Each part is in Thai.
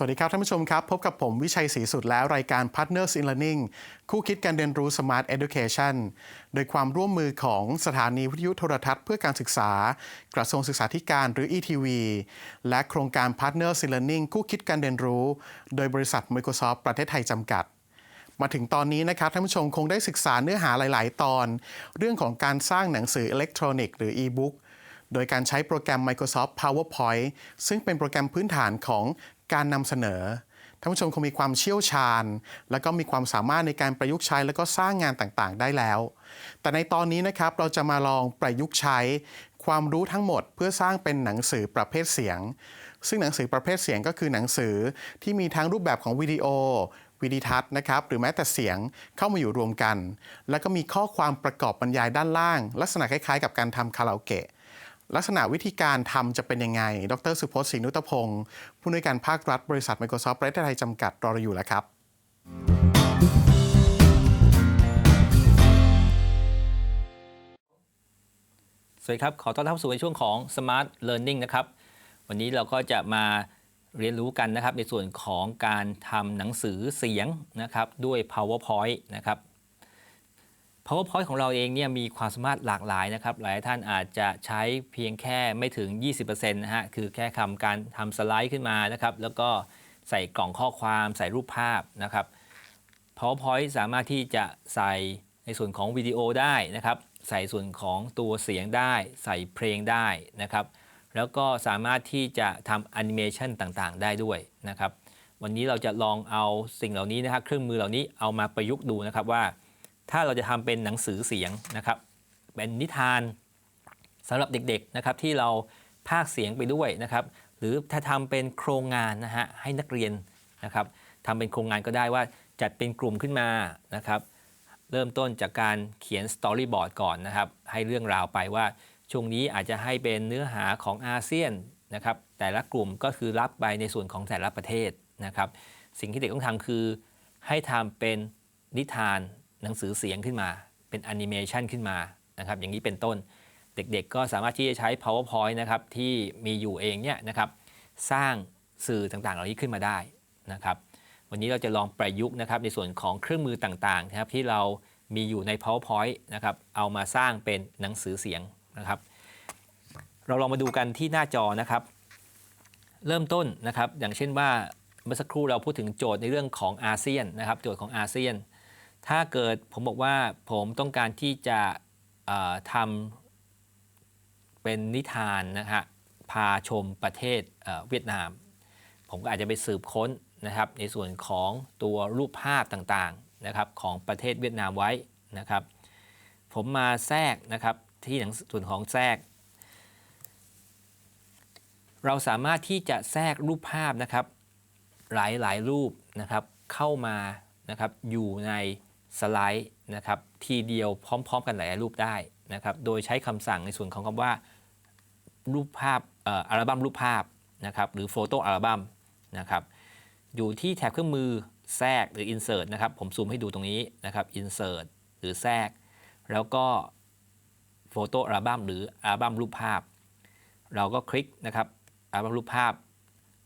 สวัสดีครับท่านผู้ชมครับ พบกับผมวิชัยศรีสุดแล้วรายการ Partners in Learning คู่คิดการเรียนรู้ Smart Education โดยความร่วมมือของสถานีวิทยุโทรทัศน์เพื่อการศึกษา กระทรวงศึกษาธิการหรือ ETV และโครงการ Partners in Learning คู่คิดการเรียนรู้ โดยบริษัท Microsoft ประเทศไทยจำกัด มาถึงตอนนี้นะครับท่านผู้ชมคงได้ศึกษาเนื้อหาหลาย ๆ ตอน เรื่องของการสร้างหนังสืออิเล็กทรอนิกส์หรือ e-book โดยการใช้โปรแกรม Microsoft PowerPoint ซึ่งเป็นโปรแกรมพื้นฐานของ การนำเสนอท่านผู้ชมคงมีความเชี่ยวชาญ และก็มีความสามารถในการประยุกต์ใช้ และก็สร้างงานต่างๆ ได้แล้ว แต่ในตอนนี้นะครับเราจะมาลองประยุกต์ใช้ ความรู้ทั้งหมด เพื่อสร้างเป็นหนังสือประเภทเสียง ซึ่งหนังสือประเภทเสียงก็คือหนังสือที่มีทั้งรูปแบบของวิดีโอวิดีทัศน์นะครับหรือแม้แต่เสียงเข้ามาอยู่รวมกัน แล้วก็มีข้อความประกอบบรรยายด้านล่าง ลักษณะคล้ายๆ กับการทำคาราโอเกะ ลักษณะวิธีการทำจะเป็นยังไง ดรสุพจน์ศรีนุตพงศ์ผู้อำนวยการภาครัฐบริษัท Microsoft ประเทศไทยจำกัดรอเราอยู่แล้วครับ สวัสดีครับ ขอต้อนรับสู่ในช่วงของ Smart Learning นะครับ วันนี้เราก็จะมาเรียนรู้กันนะครับ ในส่วนของการทำหนังสือเสียงนะครับ ด้วย PowerPoint นะครับ PowerPoint ของเราเองเนี่ยมีความสามารถหลากหลายนะครับ หลายท่านอาจจะใช้เพียงแค่ไม่ถึง 20%นะฮะ คือแค่คำการทำสไลด์ขึ้นมานะครับ แล้วก็ใส่กล่องข้อความใส่รูปภาพนะครับ PowerPoint สามารถที่จะใส่ในส่วนของวิดีโอได้นะครับ ใส่ส่วนของตัวเสียงได้ ใส่เพลงได้นะครับ แล้วก็สามารถที่จะทำแอนิเมชันต่างๆ ได้ด้วยนะครับ วันนี้เราจะลองเอาสิ่งเหล่านี้นะครับ เครื่องมือเหล่านี้เอามาประยุกต์ดูนะครับว่า ถ้าเราจะทำเป็นหนังสือเสียงนะครับ เป็นนิทานสำหรับเด็กๆนะครับที่เราพากเสียงไปด้วยนะครับ หรือถ้าทำเป็นโครงงานนะฮะให้นักเรียนนะครับทำเป็นโครงงานก็ได้ว่าจัดเป็นกลุ่มขึ้นมานะครับเริ่มต้นจากการเขียนสตอรี่บอร์ดก่อนนะครับให้เรื่องราวไปว่าช่วงนี้อาจจะให้เป็นเนื้อหาของอาเซียนนะครับแต่ละกลุ่มก็คือรับไปในส่วนของแต่ละประเทศนะครับ สิ่งที่เด็กต้องทำคือให้ทำเป็นนิทาน หนังสือเสียงขึ้นมา เป็นแอนิเมชันขึ้นมานะครับอย่างนี้เป็นต้นเด็กๆ ก็สามารถที่จะใช้ powerpoint นะครับที่มีอยู่เองเนี่ยนะครับสร้างสื่อต่างๆ เหล่านี้ขึ้นมาได้นะครับวันนี้เราจะลองประยุกต์นะครับในส่วนของเครื่องมือต่างๆนะครับที่เรามีอยู่ใน powerpoint นะครับเอามาสร้างเป็นหนังสือเสียงนะครับเราลองมาดูกันที่หน้าจอนะครับ เริ่มต้นนะครับอย่างเช่นว่าเมื่อสักครู่เราพูดถึงโจทย์ในเรื่องของอาเซียนนะครับโจทย์ของอาเซียน ถ้าเกิดผมบอกว่าผมต้องการที่จะทำเป็นนิทานนะฮะพาชมประเทศเอ่อเวียดนาม ผมก็อาจจะไปสืบค้นนะครับในส่วนของตัวรูปภาพต่างๆนะครับของประเทศเวียดนามไว้นะครับ ผมมาแทรกนะครับที่หนังส่วนของแทรก เราสามารถที่จะแทรกรูปภาพนะครับหลายๆรูปนะครับเข้ามานะครับอยู่ใน สไลด์นะครับทีเดียวพร้อม ๆ กันหลายรูปได้นะครับโดยใช้คำสั่งในส่วนของคำว่ารูปภาพอัลบั้มรูปภาพนะครับหรือโฟโต้อัลบั้มนะครับอยู่ที่แถบเครื่องมือแทรกหรือ insert นะครับผมซูมให้ดูตรงนี้นะครับ insert หรือแทรก แล้วก็โฟโต้อัลบั้มหรืออัลบั้มรูปภาพ เราก็คลิกนะครับอัลบั้มรูปภาพ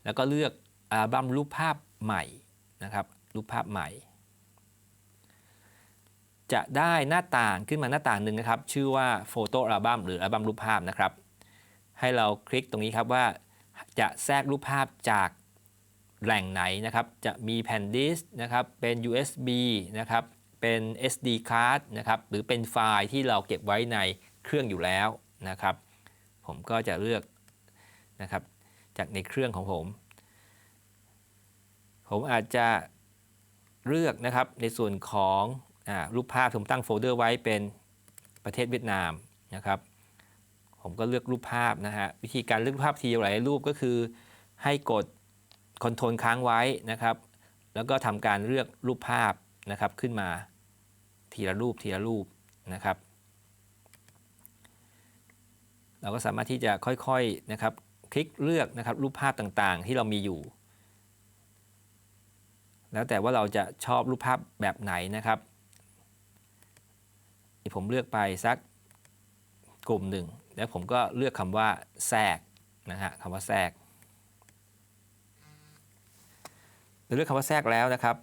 แล้วก็เลือกอัลบั้มรูปภาพใหม่นะครับรูปภาพใหม่ จะได้หน้าต่างขึ้นมาหน้าต่างหนึ่งนะครับ ชื่อว่าโฟโต้อัลบั้มหรืออัลบั้มรูปภาพนะครับ ให้เราคลิกตรงนี้ครับว่าจะแทรกรูปภาพจากแหล่งไหนนะครับ จะมีแผ่นดิสก์นะครับ เป็น USB นะครับ เป็น SD card นะครับ หรือเป็นไฟล์ที่เราเก็บไว้ในเครื่องอยู่แล้วนะครับ ผมก็จะเลือกนะครับจากในเครื่องของผม ผมอาจจะเลือกนะครับในส่วนของ รูปภาพผมตั้งโฟลเดอร์ไว้เป็นประเทศเวียดนามนะครับ ผมก็เลือกรูปภาพนะฮะวิธีการเลือกรูปภาพทีหลายรูปก็คือให้กดคอนโทรลค้างไว้นะครับ แล้วก็ทำการเลือกรูปภาพนะครับขึ้นมาทีละรูปทีละรูปนะครับ เราก็สามารถที่จะค่อยๆนะครับคลิกเลือกนะครับรูปภาพต่างๆ ที่เรามีอยู่ แล้วแต่ว่าเราจะชอบรูปภาพแบบไหนนะครับ ผมเลือกไปสักกลุ่มหนึ่ง แล้วผมก็เลือกคำว่าแทรกนะฮะคำว่าแทรกเลือกคำว่าแทรกแล้วนะครับ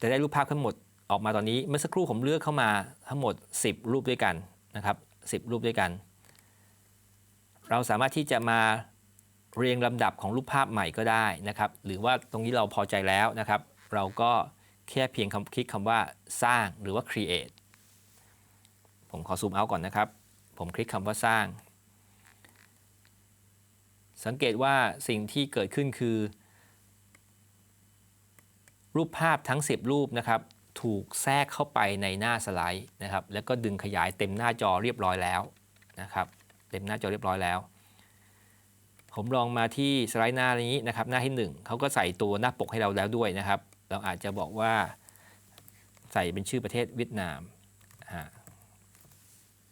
จะได้รูปภาพทั้งหมดออกมาตอนนี้เมื่อสักครู่ผมเลือกเข้ามาทั้งหมด 10 รูปด้วยกันนะครับ10 รูปด้วยกัน เราสามารถที่จะมาเรียงลำดับของรูปภาพใหม่ก็ได้นะครับ หรือว่าตรงนี้เราพอใจแล้วนะครับ เราก็แค่เพียงคำคลิกคำว่าสร้างหรือว่า create ผมขอซูมเอาก่อนนะครับ ผมคลิกคำว่าสร้าง สังเกตว่าสิ่งที่เกิดขึ้นคือ รูปภาพทั้ง 10 รูปนะครับถูกแทรกเข้าไปในหน้าสไลด์นะครับ แล้วก็ดึงขยายเต็มหน้าจอเรียบร้อยแล้วนะครับ เต็มหน้าจอเรียบร้อยแล้ว ผมลองมาที่สไลด์หน้านี้นะครับ หน้าที่ 1เขาก็ใส่ตัวหน้าปกให้เราแล้วด้วยนะครับ เราอาจจะบอกว่าใส่เป็นชื่อประเทศเวียดนาม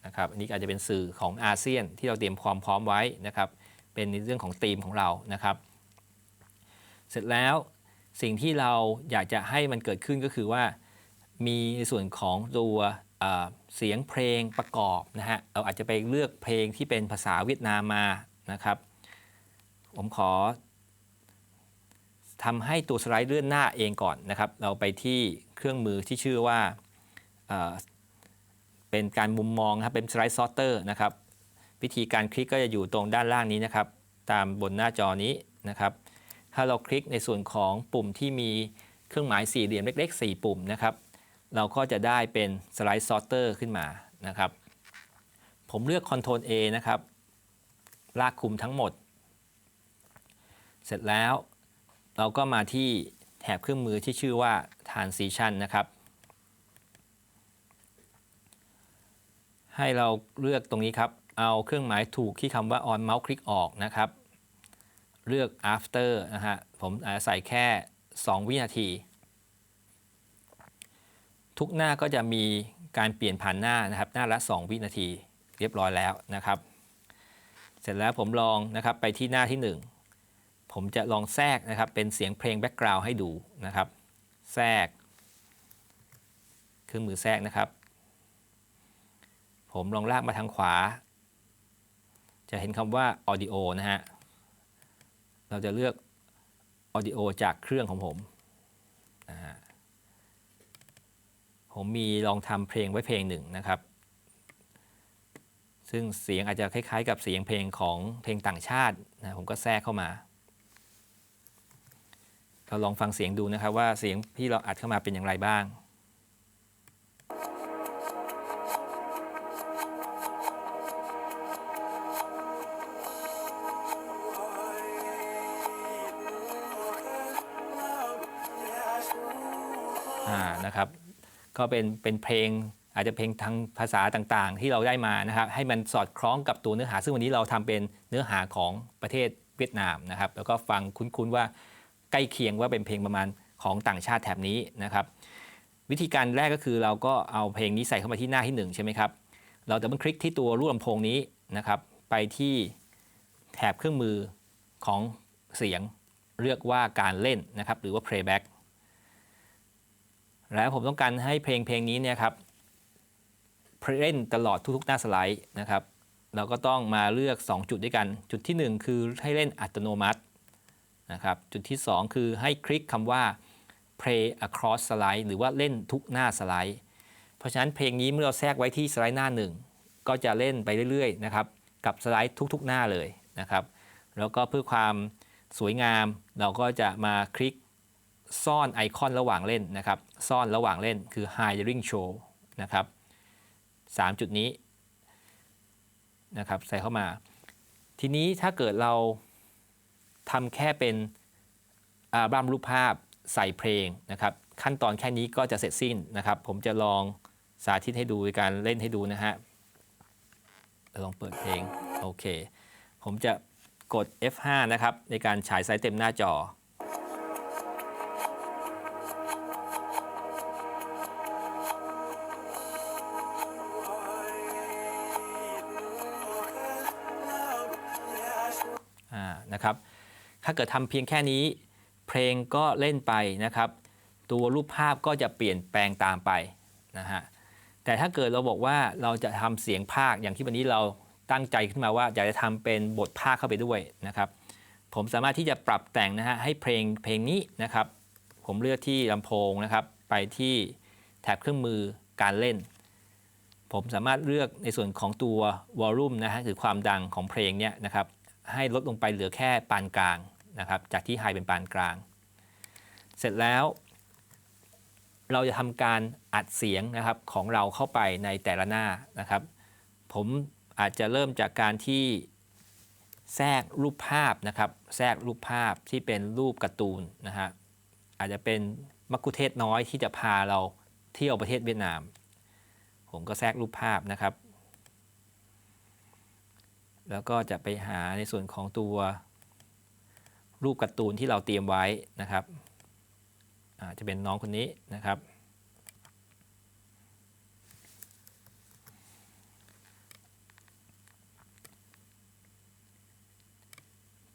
นะครับอันนี้อาจจะเป็นสื่อของอาเซียนที่เราเตรียมความพร้อมไว้นะครับเป็นในเรื่องของธีมของเรานะครับ เสร็จแล้วสิ่งที่เราอยากจะให้มันเกิดขึ้นก็คือว่า มีในส่วนของตัวเอ่อเสียงเพลงประกอบนะฮะเราอาจจะไปเลือกเพลงที่เป็นภาษาเวียดนามมานะครับ ผมขอทำให้ตัวสไลด์เลื่อนหน้าเองก่อนนะครับ เราไปที่เครื่องมือที่ชื่อว่า เป็นการมุมมองครับเป็นสไลด์ซอร์เตอร์นะครับวิธีการคลิกก็จะอยู่ตรงด้านล่างนี้นะครับ ตามบนหน้าจอนี้นะครับ ถ้าเราคลิกในส่วนของปุ่มที่มีเครื่องหมายสี่เหลี่ยมเล็ก ๆ 4 ปุ่มนะครับ เราก็จะได้เป็นสไลด์ซอร์เตอร์ขึ้นมานะครับ ผมเลือก Ctrl A นะครับ ลากคุมทั้งหมด เสร็จแล้วเราก็มาที่แถบเครื่องมือที่ชื่อว่า Transition นะครับ ให้เราเลือกตรงนี้ครับ เอาเครื่องหมายถูกที่คำว่า on mouse คลิกออกนะครับ เลือก after นะฮะ ผมใส่แค่ 2 วินาที ทุกหน้าก็จะมีการเปลี่ยนผ่านหน้านะครับ หน้าละ 2 วินาทีเรียบร้อยแล้วนะครับ เสร็จแล้วผมลองนะครับไปที่หน้าที่ 1 ผมจะลองแทรกนะครับ เป็นเสียงเพลงแบ็กกราวด์ให้ดูนะครับ แทรก เครื่องมือแทรกนะครับ ผมลองลากมาทางขวา จะเห็นคำว่า audio นะฮะ เราจะเลือก audio จากเครื่องของผมนะฮะผมมีลองทำเพลงไว้เพลงหนึ่งนะครับ ซึ่งเสียงอาจจะคล้ายๆ กับเสียงเพลงของเพลงต่างชาตินะผมก็แทรกเข้ามา เราลองฟังเสียงดูนะครับว่าเสียงที่เราอัดเข้ามาเป็นอย่างไรบ้าง อ่านะครับก็เป็นเป็นเพลงอาจจะเพลงทางภาษาต่างๆ ที่เราได้มานะครับให้มันสอดคล้องกับตัวเนื้อหา ซึ่งวันนี้เราทำเป็นเนื้อหาของประเทศเวียดนามนะครับแล้วก็ฟังคุ้นๆว่าใกล้เคียงว่าเป็นเพลงประมาณของต่างชาติแถบนี้นะครับ วิธีการแรกก็คือเราก็เอาเพลงนี้ใส่เข้ามาที่หน้าที่หนึ่งใช่ไหมครับ เราจะมันคลิกที่ตัวรูปลำโพงนี้นะครับ ไปที่แถบเครื่องมือของเสียงเรียกว่าการเล่นนะครับ หรือว่า playback แล้วผมต้องการให้เพลงเพลงนี้เนี่ยครับเล่นตลอดทุกๆหน้าสไลด์นะครับ เราก็ต้องมาเลือก 2 จุดด้วยกัน จุดที่ 1 คือให้เล่นอัตโนมัตินะครับ จุดที่ 2 คือให้คลิกคำว่า play across slide หรือว่าเล่นทุกหน้าสไลด์ เพราะฉะนั้นเพลงนี้เมื่อเราแทรกไว้ที่สไลด์หน้าหนึ่งก็จะเล่นไปเรื่อยๆนะครับ กับสไลด์ทุกๆ หน้าเลยนะครับ แล้วก็เพื่อความสวยงามเราก็จะมาคลิก ซ่อนไอคอนระหว่างเล่นนะครับ ซ่อนระหว่างเล่นคือ Hiring Show นะครับ3จุดนี้นะครับใส่เข้ามา ทีนี้ถ้าเกิดเราทำแค่เป็นอัลบั้มรูปภาพใส่เพลงนะครับ ขั้นตอนแค่นี้ก็จะเสร็จสิ้นนะครับ ผมจะลองสาธิตให้ดูในการเล่นให้ดูนะฮะลองเปิดเพลง โอเค ผมจะกด F5 นะครับ ในการฉายไซส์เต็มหน้าจอ ถ้าเกิดทำเพียงแค่นี้ เพลงก็เล่นไปนะครับ ตัวรูปภาพก็จะเปลี่ยนแปลงตามไปนะฮะแต่ถ้าเกิดเราบอกว่าเราจะทำเสียงภาคอย่างที่วันนี้เราตั้งใจขึ้นมาว่าอยากจะทำเป็นบทภาคเข้าไปด้วยนะครับ ผมสามารถที่จะปรับแต่งนะฮะให้เพลงเพลงนี้นะครับ ผมเลือกที่ลำโพงนะครับ ไปที่แถบเครื่องมือการเล่น ผมสามารถเลือกในส่วนของตัววอลลุ่มนะฮะคือความดังของเพลงเนี่ยนะครับให้ลดลงไปเหลือแค่ปานกลาง นะครับจากที่ไฮเป็นปานกลาง เสร็จแล้ว เราจะทำการอัดเสียงนะครับของเราเข้าไปในแต่ละหน้านะครับ ผมอาจจะเริ่มจากการที่แทรกรูปภาพนะครับ แทรกรูปภาพที่เป็นรูปการ์ตูนนะฮะอาจจะเป็นมักคุเทศน้อยที่จะพาเราเที่ยวประเทศเวียดนาม ผมก็แทรกรูปภาพนะครับ แล้วก็จะไปหาในส่วนของตัว รูปการ์ตูนที่เราเตรียมไว้นะครับอาจจะเป็นน้องคนนี้นะครับ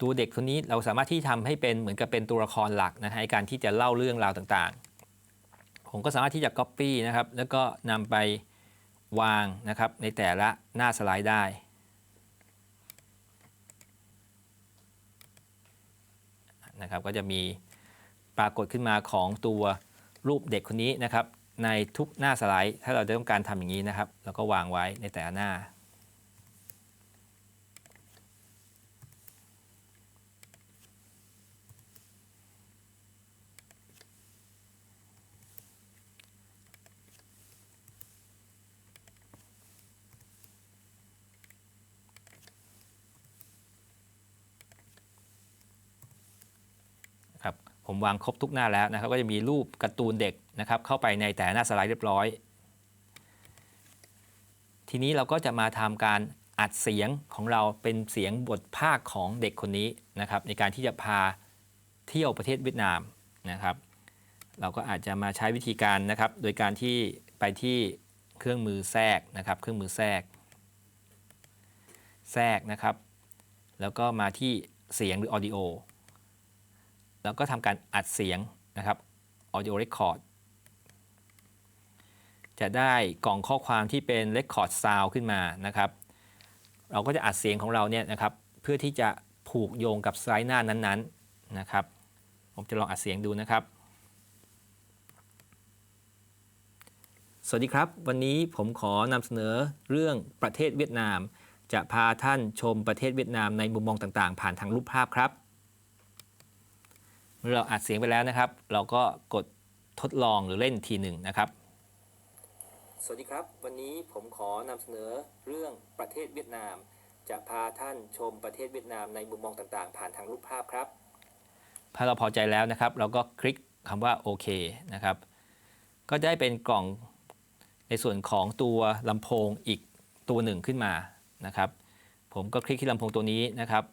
ตัวเด็กคนนี้เราสามารถที่ทำให้เป็นเหมือนกับเป็นตัวละครหลักนะฮะในการที่จะเล่าเรื่องราวต่างๆ ผมก็สามารถที่จะ Copy นะครับ แล้วก็นำไปวางนะครับในแต่ละหน้าสไลด์ได้ นะครับก็จะมีปรากฏขึ้นมาของตัวรูปเด็กคนนี้นะครับในทุกหน้าสไลด์ ถ้าเราต้องการทำอย่างนี้นะครับ เราก็วางไว้ในแต่ละหน้า ครับผมวางครบทุกหน้าแล้วนะครับ ก็จะมีรูปการ์ตูนเด็กนะครับ เข้าไปในแต่หน้าสไลด์เรียบร้อย ทีนี้เราก็จะมาทำการอัดเสียงของเราเป็นเสียงบทภาคของเด็กคนนี้นะครับ ในการที่จะพาเที่ยวประเทศเวียดนามนะครับ เราก็อาจจะมาใช้วิธีการนะครับ โดยการที่ไปที่เครื่องมือแทรกนะครับ เครื่องมือแทรก แทรกนะครับ แล้วก็มาที่เสียงหรือ audio แล้วก็ทำการอัดเสียงนะครับ audio record จะได้กล่องข้อความที่เป็น record sound ขึ้นมานะครับ เราก็จะอัดเสียงของเราเนี่ยนะครับ เพื่อที่จะผูกโยงกับสไลด์หน้านั้นๆนะครับ ผมจะลองอัดเสียงดูนะครับ สวัสดีครับ วันนี้ผมขอนำเสนอเรื่องประเทศเวียดนาม จะพาท่านชมประเทศเวียดนามในมุมมองต่างๆ ผ่านทางรูปภาพครับ เมื่อเราอัดเสียงไปแล้วนะครับ เราก็กดทดลองหรือเล่นทีหนึ่งนะครับ สวัสดีครับ วันนี้ผมขอนำเสนอเรื่องประเทศเวียดนาม จะพาท่านชมประเทศเวียดนามในมุมมองต่างๆ ผ่านทางรูปภาพครับ ถ้าเราพอใจแล้วนะครับ เราก็คลิกคำว่าโอเคนะครับ ก็ได้เป็นกล่องในส่วนของตัวลำโพงอีกตัวหนึ่งขึ้นมานะครับ ผมก็คลิกที่ลำโพงตัวนี้นะครับ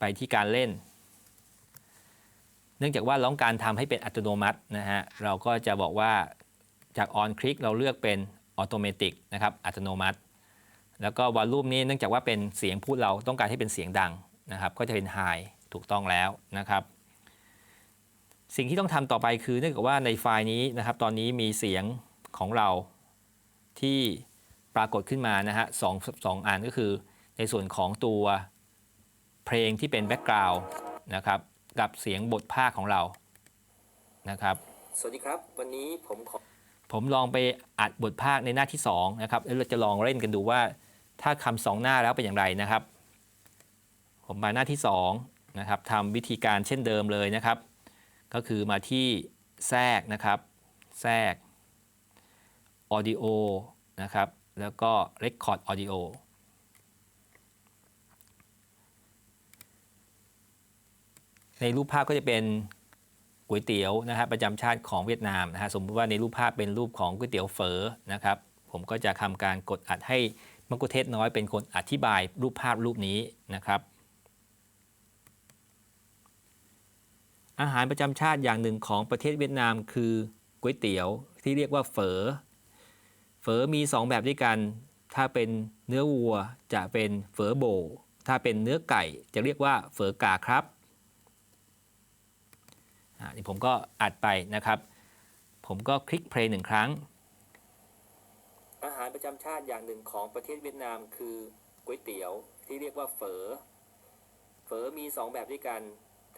ไปที่การเล่นเนื่องจากว่าเราต้องการทำให้เป็นอัตโนมัตินะฮะเราก็จะบอกว่าจาก on click เราเลือกเป็น automatic นะครับอัตโนมัติ แล้วก็วอลลุ่มนี้เนื่องจากว่าเป็นเสียงพูดเราต้องการให้เป็นเสียงดังนะครับ ก็จะเป็น high ถูกต้องแล้วนะครับสิ่งที่ต้องทำต่อไปคือเนื่องจากว่าในไฟล์นี้นะครับ ตอนนี้มีเสียงของเราที่ปรากฏขึ้นมานะฮะสองสองอันก็คือในส่วนของตัวเพลงที่เป็นแบ็กกราวน์นะครับ กับเสียงบทภาคของเรานะครับ สวัสดีครับ วันนี้ผมขอผมลองไปอัดบทภาคในหน้าที่2นะครับแล้วเราจะลองเล่นกันดูว่า ถ้าคำสองหน้าแล้วเป็นอย่างไรนะครับ ผมมาหน้าที่2นะครับทำวิธีการเช่นเดิมเลยนะครับ ก็คือมาที่แทรกนะครับ แทรก audio นะครับ แล้วก็ record audio ในรูปภาพก็จะเป็นก๋วยเตี๋ยวนะฮะประจำชาติของเวียดนามนะฮะสมมติว่าในรูปภาพเป็นรูปของก๋วยเตี๋ยวเฝอนะครับผมก็จะทำการกดอัดให้มักคุเทศน้อยเป็นคนอธิบายรูปภาพรูปนี้นะครับ อาหารประจำชาติอย่างหนึ่งของประเทศเวียดนามคือก๋วยเตี๋ยวที่เรียกว่าเฝอเฝอมี 2 แบบด้วยกัน ถ้าเป็นเนื้อวัวจะเป็นเฝอโบ ถ้าเป็นเนื้อไก่จะเรียกว่าเฝอกาครับ นี่ผมก็อัดไปนะครับ ผมก็คลิกเพลย์หนึ่งครั้ง อาหารประจำชาติอย่างหนึ่งของประเทศเวียดนามคือก๋วยเตี๋ยวที่เรียกว่าเฝอ เฝอมี2แบบด้วยกัน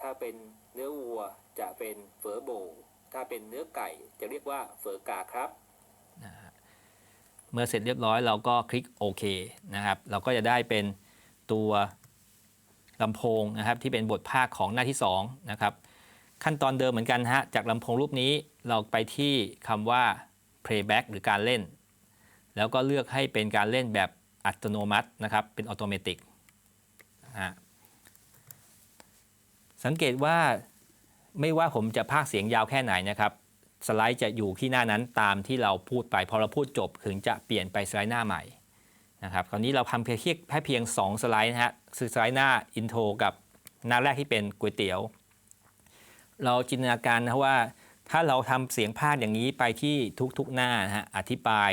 ถ้าเป็นเนื้อวัวจะเป็นเฝอโบ ถ้าเป็นเนื้อไก่จะเรียกว่าเฝอกาครับ เมื่อเสร็จเรียบร้อยเราก็คลิกโอเคนะครับ เราก็จะได้เป็นตัวลำโพงนะครับที่เป็นบทภาคของหน้าที่2นะครับ ขั้นตอนเดิมเหมือนกันฮะ จากลำโพงรูปนี้เราไปที่คำว่า playback หรือการเล่น แล้วก็เลือกให้เป็นการเล่นแบบอัตโนมัตินะครับ เป็นออโตเมติฮะสังเกตว่าไม่ว่าผมจะพากเสียงยาวแค่ไหนนะครับ สไลด์จะอยู่ที่หน้านั้นตามที่เราพูดไป พอเราพูดจบถึงจะเปลี่ยนไปสไลด์หน้าใหม่นะครับคราวนี้เราทำเพียงแค่เพียง 2 สไลด์นะฮะคือสไลด์หน้าอินโทรกับหน้าแรกที่เป็นก๋วยเตี๋ยว เราจินตนาการนะว่า ถ้าเราทำเสียงภาคอย่างนี้ไปที่ทุกๆหน้านะฮะอธิบาย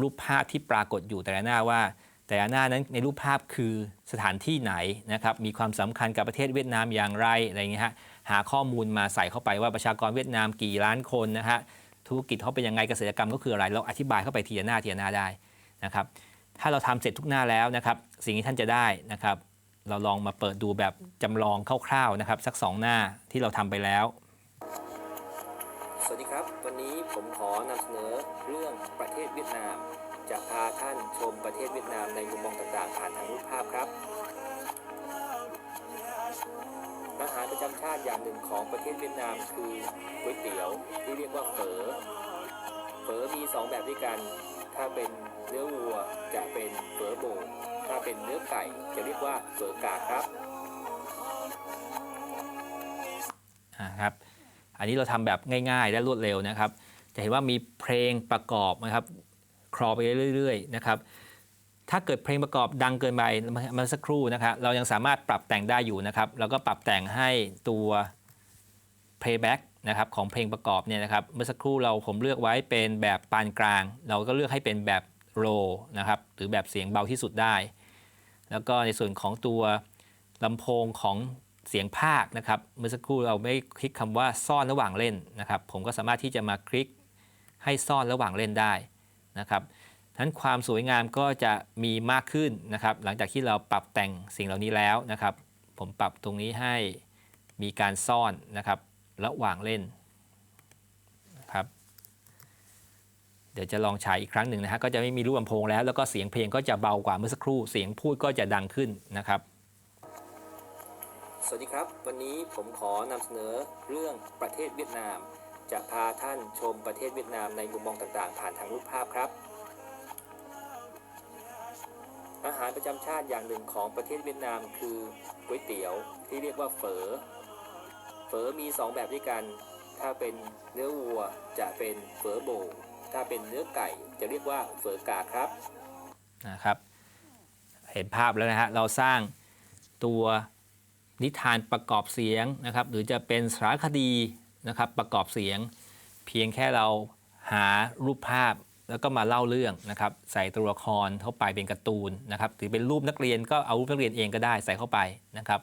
รูปภาพที่ปรากฏอยู่แต่ละหน้าว่า แต่ละหน้านั้นในรูปภาพคือสถานที่ไหนนะครับมีความสำคัญกับประเทศเวียดนามอย่างไรอะไรเงี้ยฮะหาข้อมูลมาใส่เข้าไปว่าประชากรเวียดนามกี่ล้านคนนะฮะธุรกิจเขาเป็นยังไงเกษตรกรรมก็คืออะไรเราอธิบายเข้าไปทีละหน้าทีละหน้าได้นะครับถ้าเราทำเสร็จทุกหน้าแล้วนะครับสิ่งที่ท่านจะได้นะครับ เราลองมาเปิดดูแบบจำลองคร่าวๆนะครับ สัก 2 หน้าที่เราทำไปแล้ว สวัสดีครับ วันนี้ผมขอนำเสนอเรื่องประเทศเวียดนาม จะพาท่านชมประเทศเวียดนามในมุมมองต่างๆ ผ่านทางรูปภาพครับอาหารประจำชาติอย่างหนึ่งของประเทศเวียดนามคือก๋วยเตี๋ยวที่เรียกว่าเฝอ เฝอมี 2 แบบด้วยกัน ถ้าเป็นเนื้อวัวจะเป็นเฝอโบถ้าเป็นเนื้อไก่จะเรียกว่าเฝอกาครับครับ อันนี้เราทำแบบง่ายๆ และรวดเร็วนะครับ จะเห็นว่ามีเพลงประกอบนะครับครอไปเรื่อยๆนะครับ ถ้าเกิดเพลงประกอบดังเกินไปมื่อสักครู่นะครับเรายังสามารถปรับแต่งได้อยู่นะครับ เราก็ปรับแต่งให้ตัว playback นะครับของเพลงประกอบเนี่ยนะครับเมื่อสักครู่เราผมเลือกไว้เป็นแบบปานกลาง เราก็เลือกให้เป็นแบบ low นะครับหรือแบบเสียงเบาที่สุดได้ แล้วก็ในส่วนของตัวลำโพงของเสียงภาคนะครับเมื่อสักครู่เราไม่คลิกคำว่าซ่อนระหว่างเล่นนะครับ ผมก็สามารถที่จะมาคลิกให้ซ่อนระหว่างเล่นได้นะครับนั้นความสวยงามก็จะมีมากขึ้นนะครับ หลังจากที่เราปรับแต่งสิ่งเหล่านี้แล้วนะครับ ผมปรับตรงนี้ให้มีการซ่อนนะครับ ระหว่างเล่นนะครับเดี๋ยวจะลองฉายอีกครั้งหนึ่งนะฮะก็จะไม่มีรูปลำโพงแล้ว แล้วก็เสียงเพลงก็จะเบากว่าเมื่อสักครู่ เสียงพูดก็จะดังขึ้นนะครับ สวัสดีครับ วันนี้ผมขอนำเสนอเรื่องประเทศเวียดนาม จะพาท่านชมประเทศเวียดนามในมุมมองต่างๆ ผ่านทางรูปภาพครับ อาหารประจำชาติอย่างหนึ่งของประเทศเวียดนามคือก๋วยเตี๋ยวที่เรียกว่าเฝอ เฝอมี 2 แบบด้วยกัน ถ้าเป็นเนื้อวัวจะเป็นเฝอโบ ถ้าเป็นเนื้อไก่จะเรียกว่าเฝอกาครับนะครับ เห็นภาพแล้วนะฮะเราสร้างตัวนิทานประกอบเสียงนะครับ หรือจะเป็นสารคดีนะครับประกอบเสียง เพียงแค่เราหารูปภาพแล้วก็มาเล่าเรื่องนะครับ ใส่ตัวละครเข้าไปเป็นการ์ตูนนะครับหรือเป็นรูปนักเรียนก็เอารูปนักเรียนเองก็ได้ใส่เข้าไปนะครับ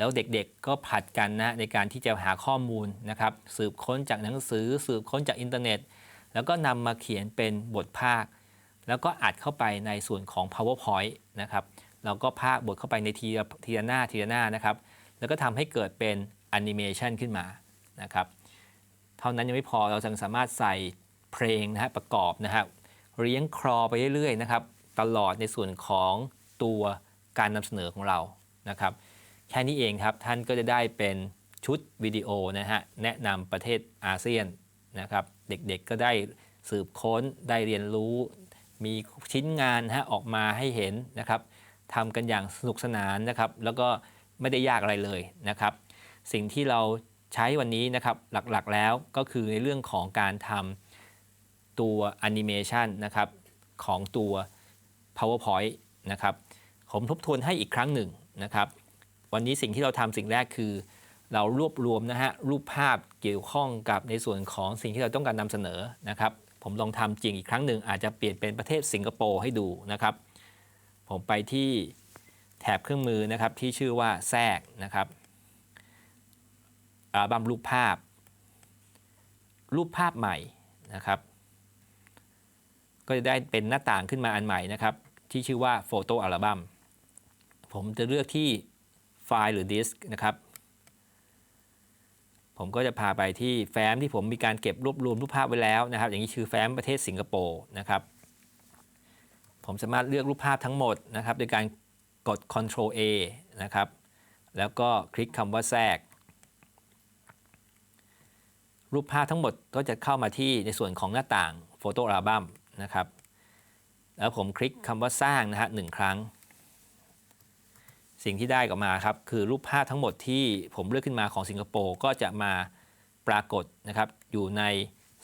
แล้วเด็กๆก็ผัดกันนะในการที่จะหาข้อมูลนะครับสืบค้นจากหนังสือ สืบค้นจากอินเทอร์เน็ต แล้วก็นำมาเขียนเป็นบทภาค แล้วก็อัดเข้าไปในส่วนของ powerpoint นะครับเราก็ภาคบทเข้าไปในทีละทีละหน้าทีละหน้านะครับแล้วก็ทำให้เกิดเป็นแอนิเมชันขึ้นมานะครับเท่านั้นยังไม่พอเรายังสามารถใส่เพลงนะฮะประกอบนะฮะเลี้ยงครอไปเรื่อยๆนะครับตลอดในส่วนของตัวการนำเสนอของเรานะครับ แค่นี้เองครับ ท่านก็จะได้เป็นชุดวิดีโอนะฮะแนะนำประเทศอาเซียนนะครับ เด็กๆก็ได้สืบค้นได้เรียนรู้ มีชิ้นงานฮะออกมาให้เห็นนะครับทำกันอย่างสนุกสนานนะครับ แล้วก็ไม่ได้ยากอะไรเลยนะครับ สิ่งที่เราใช้วันนี้นะครับหลักๆแล้วก็คือในเรื่องของการทำตัวแอนิเมชันนะครับของตัว PowerPoint นะครับ ผมทบทวนให้อีกครั้งหนึ่งนะครับ วันนี้สิ่งที่เราทำสิ่งแรกคือ เรารวบรวมนะฮะรูปภาพเกี่ยวข้องกับในส่วนของสิ่งที่เราต้องการนำเสนอนะครับผมลองทำจริงอีกครั้งหนึ่งอาจจะเปลี่ยนเป็นประเทศสิงคโปร์ให้ดูนะครับ ผมไปที่แถบเครื่องมือนะครับที่ชื่อว่าแทรกนะครับอัลบั้มรูปภาพ รูปภาพใหม่นะครับ ก็จะได้เป็นหน้าต่างขึ้นมาอันใหม่นะครับ ที่ชื่อว่าโฟโต้อัลบั้มผมจะเลือกที่ ไฟล์หรือดิสก์นะครับ ผมก็จะพาไปที่แฟ้มที่ผมมีการเก็บรวบรวมรูปภาพไว้แล้วนะครับ อย่างนี้คือแฟ้มประเทศสิงคโปร์นะครับ ผมสามารถเลือกรูปภาพทั้งหมดนะครับ โดยการกด Ctrl A นะครับ แล้วก็คลิกคำว่าแทรก รูปภาพทั้งหมดก็จะเข้ามาที่ในส่วนของหน้าต่างโฟโต้อัลบั้มนะครับ แล้วผมคลิกคำว่าสร้างนะฮะหนึ่งครั้ง สิ่งที่ได้กลับมาครับคือรูปภาพทั้งหมดที่ผมเลือกขึ้นมาของสิงคโปร์ก็จะมาปรากฏนะครับอยู่ใน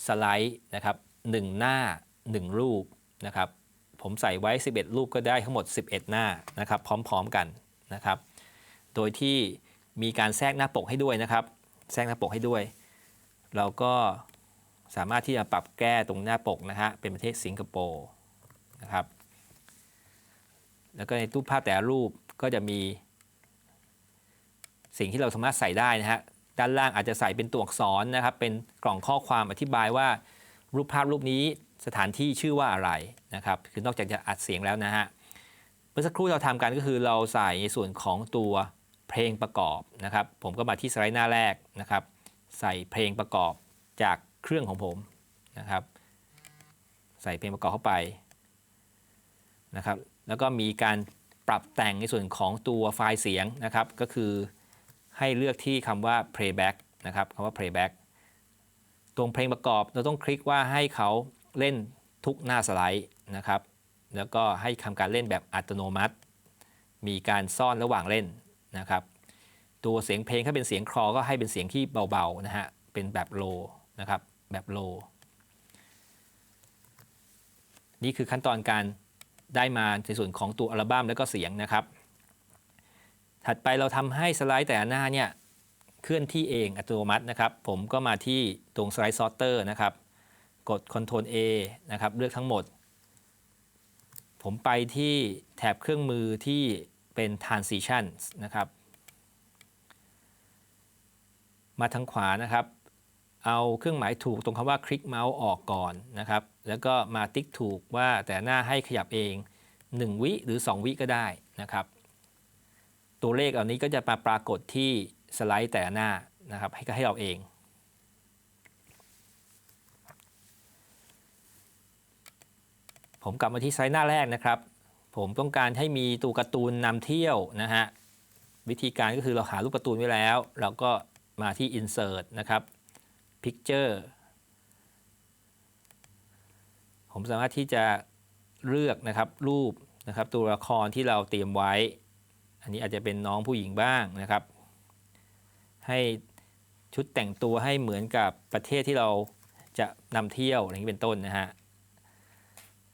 สไลด์นะครับหนึ่งหน้า 1 รูปนะครับผมใส่ไว้ 11 รูปก็ได้ทั้งหมด 11 หน้านะครับพร้อมๆกันนะครับโดยที่มีการแทรกหน้าปกให้ด้วยนะครับ แทรกหน้าปกให้ด้วย เราก็สามารถที่จะปรับแก้ตรงหน้าปกนะฮะเป็นประเทศสิงคโปร์นะครับ แล้วก็ในรูปภาพแต่ละรูปก็จะมีสิ่งที่เราสามารถใส่ได้นะฮะ ด้านล่างอาจจะใส่เป็นตัวอักษรนะครับ เป็นกล่องข้อความอธิบายว่ารูปภาพรูปนี้สถานที่ชื่อว่าอะไรนะครับ คือนอกจากจะอัดเสียงแล้วนะฮะ เมื่อสักครู่เราทำกันก็คือเราใส่ในส่วนของตัวเพลงประกอบนะครับ ผมก็มาที่สไลด์หน้าแรกนะครับ ใส่เพลงประกอบจากเครื่องของผมนะครับ ใส่เพลงประกอบเข้าไปนะครับ แล้วก็มีการปรับแต่งในส่วนของตัวไฟล์เสียงนะครับ ก็คือให้เลือกที่คำว่า playback นะครับคำว่า playback ตรงเพลงประกอบเราต้องคลิกว่าให้เขาเล่นทุกหน้าสไลด์นะครับ แล้วก็ให้ทำการเล่นแบบอัตโนมัติ มีการซ่อนระหว่างเล่นนะครับ ตัวเสียงเพลงถ้าเป็นเสียงคลอก็ให้เป็นเสียงที่เบาๆนะฮะ เป็นแบบโลนะครับ แบบโล นี่คือขั้นตอนการ ได้มาในส่วนของตัวอัลบั้มแล้วก็เสียงนะครับ ถัดไปเราทำให้สไลด์แต่หน้าเนี่ยเคลื่อนที่เองอัตโนมัตินะครับ ผมก็มาที่ตรงสไลด์ซอร์เตอร์นะครับ กด Ctrl A นะครับ เลือกทั้งหมด ผมไปที่แถบเครื่องมือที่เป็น transition นะครับ มาทางขวานะครับ เอาเครื่องหมายถูกตรงคำว่าคลิกเมาส์ออกก่อนนะครับ แล้วก็มาติ๊กถูกว่าแต่หน้าให้ขยับเอง 1 วิหรือ 2 วิก็ได้นะครับ ตัวเลขเหล่านี้ก็จะมาปรากฏที่สไลด์แต่หน้านะครับให้ให้เราเอง ผมกลับมาที่ไซต์หน้าแรกนะครับ ผมต้องการให้มีตัวการ์ตูนนำเที่ยวนะฮะวิธีการก็คือเราหารูปการ์ตูนไว้แล้ว เราก็มาที่ insert นะครับ picture ผมสามารถที่จะเลือกนะครับรูปนะครับตัวละครที่เราเตรียมไว้ อันนี้อาจจะเป็นน้องผู้หญิงบ้างนะครับ ให้ชุดแต่งตัวให้เหมือนกับประเทศที่เราจะนำเที่ยวอย่างนี้เป็นต้นนะฮะ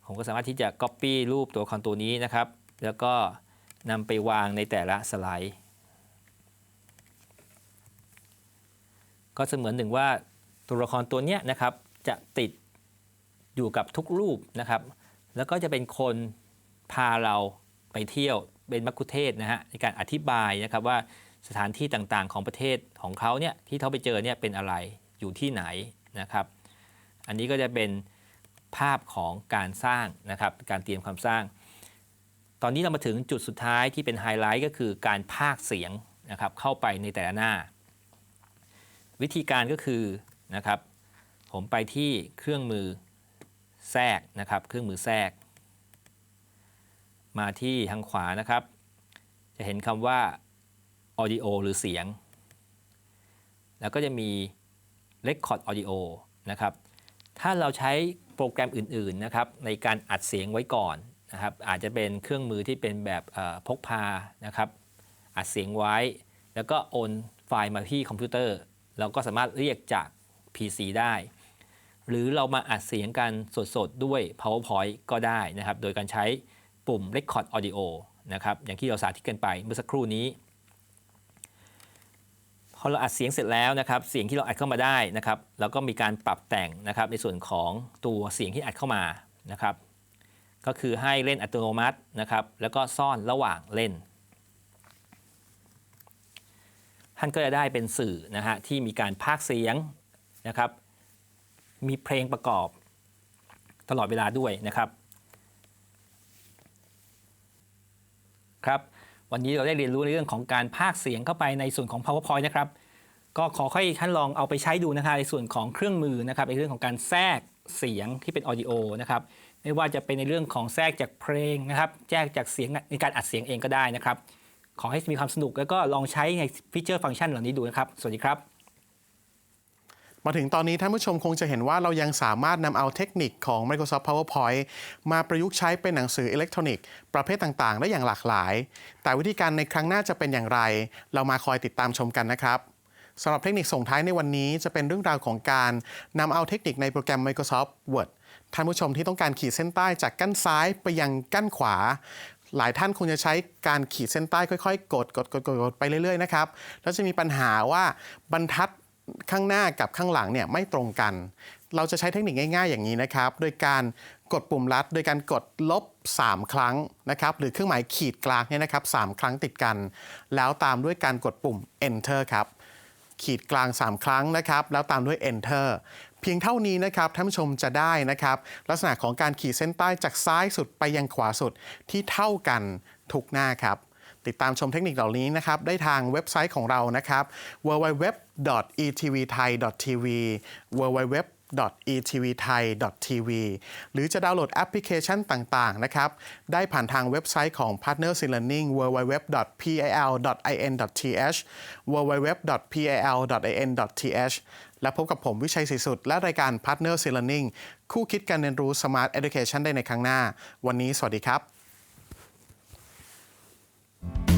ผมก็สามารถที่จะ Copy รูปตัวละครตัวนี้นะครับ แล้วก็นำไปวางในแต่ละสไลด์ ก็เสมือนหนึ่งว่าตัวละครตัวเนี้ยนะครับจะติด อยู่กับทุกรูปนะครับ แล้วก็จะเป็นคนพาเราไปเที่ยวเป็นมักคุเทศก์นะฮะในการอธิบายนะครับว่าสถานที่ต่างๆของประเทศของเขาเนี่ยที่เขาไปเจอเนี่ยเป็นอะไรอยู่ที่ไหนนะครับ อันนี้ก็จะเป็นภาพของการสร้างนะครับการเตรียมความสร้าง ตอนนี้เรามาถึงจุดสุดท้ายที่เป็นไฮไลท์ก็คือการพากเสียงนะครับเข้าไปในแต่ละหน้า วิธีการก็คือนะครับผมไปที่เครื่องมือ แทรกนะครับ เครื่องมือแทรก มาที่ทางขวานะครับ จะเห็นคำว่า audio หรือเสียง แล้วก็จะมี record audio นะครับ ถ้าเราใช้โปรแกรมอื่น ๆ นะครับ ในการอัดเสียงไว้ก่อนนะครับ อาจจะเป็นเครื่องมือที่เป็นแบบพกพานะครับ อัดเสียงไว้ แล้วก็โอนไฟล์มาที่คอมพิวเตอร์ เราก็สามารถเรียกจาก PC ได้ หรือเรามาอัดเสียงกันสดๆ ด้วย PowerPoint ก็ได้นะครับ โดยการใช้ปุ่ม Record Audio นะครับ อย่างที่เราสาธิตกันไปเมื่อสักครู่นี้ พอเราอัดเสียงเสร็จแล้วนะครับ เสียงที่เราอัดเข้ามาได้นะครับ แล้วก็มีการปรับแต่งนะครับ ในส่วนของตัวเสียงที่อัดเข้ามานะครับ ก็คือให้เล่นอัตโนมัตินะครับ แล้วก็ซ่อนระหว่างเล่น ท่านก็จะได้เป็นสื่อนะฮะที่มีการพากเสียงนะครับ มีเพลงประกอบ ตลอดเวลาด้วยนะครับ ครับ วันนี้เราได้เรียนรู้ในเรื่องของการพากเสียงเข้าไปในส่วนของ PowerPoint นะครับ ก็ขอให้ท่านลองเอาไปใช้ดูนะครับในส่วนของเครื่องมือนะครับในเรื่องของการแทรกเสียงที่เป็น audio นะครับไม่ว่าจะเป็นในเรื่องของแทรกจากเพลงนะครับแทรกจากเสียงในการอัดเสียงเองก็ได้นะครับ ขอให้มีความสนุกแล้วก็ลองใช้ในฟีเจอร์ฟังก์ชันเหล่านี้ดูนะครับ สวัสดีครับ มาถึงตอนนี้ท่านผู้ชมคงจะเห็นว่าเรายังสามารถนำเอาเทคนิคของ Microsoft PowerPoint มาประยุกต์ใช้เป็นหนังสืออิเล็กทรอนิกส์ประเภทต่างๆ ได้อย่างหลากหลาย แต่วิธีการในครั้งหน้าจะเป็นอย่างไร เรามาคอยติดตามชมกันนะครับสำหรับเทคนิคส่งท้ายในวันนี้จะเป็นเรื่องราวของการนำเอาเทคนิคในโปรแกรม Microsoft Word ท่านผู้ชมที่ต้องการขีดเส้นใต้จากกั้นซ้ายไปยังกั้นขวา หลายท่านคงจะใช้การขีดเส้นใต้ค่อยๆ กดกดกดกดกดไปเรื่อยๆนะครับแล้วจะมีปัญหาว่าบรรทัด ข้างหน้ากับข้างหลังเนี่ยไม่ตรงกัน เราจะใช้เทคนิคง่าย ๆ อย่างนี้นะครับ โดยการกดปุ่มลัด โดยการกดลบ 3 ครั้งนะครับหรือเครื่องหมายขีดกลางเนี่ยนะครับ3ครั้งติดกัน แล้วตามด้วยการกดปุ่ม enter ครับขีดกลาง 3 ครั้งนะครับแล้วตามด้วย enter เพียงเท่านี้นะครับท่านผู้ชมจะได้นะครับ ลักษณะของการขีดเส้นใต้จากซ้ายสุดไปยังขวาสุดที่เท่ากันทุกหน้าครับ ติดตามชมเทคนิคเหล่านี้นะครับ ได้ทางเว็บไซต์ของเรานะครับ www.etvthai.tv www etvthai.tv หรือจะดาวน์โหลดแอปพลิเคชันต่างๆ นะครับ ได้ผ่านทางเว็บไซต์ของ Partners in Learning www.pil.in.th www.pil.in.th และพบกับผมวิชัยศรีสุด และรายการ Partners in Learning คู่คิดการเรียนรู้ Smart Education ได้ในครั้งหน้า วันนี้สวัสดีครับ Thank you.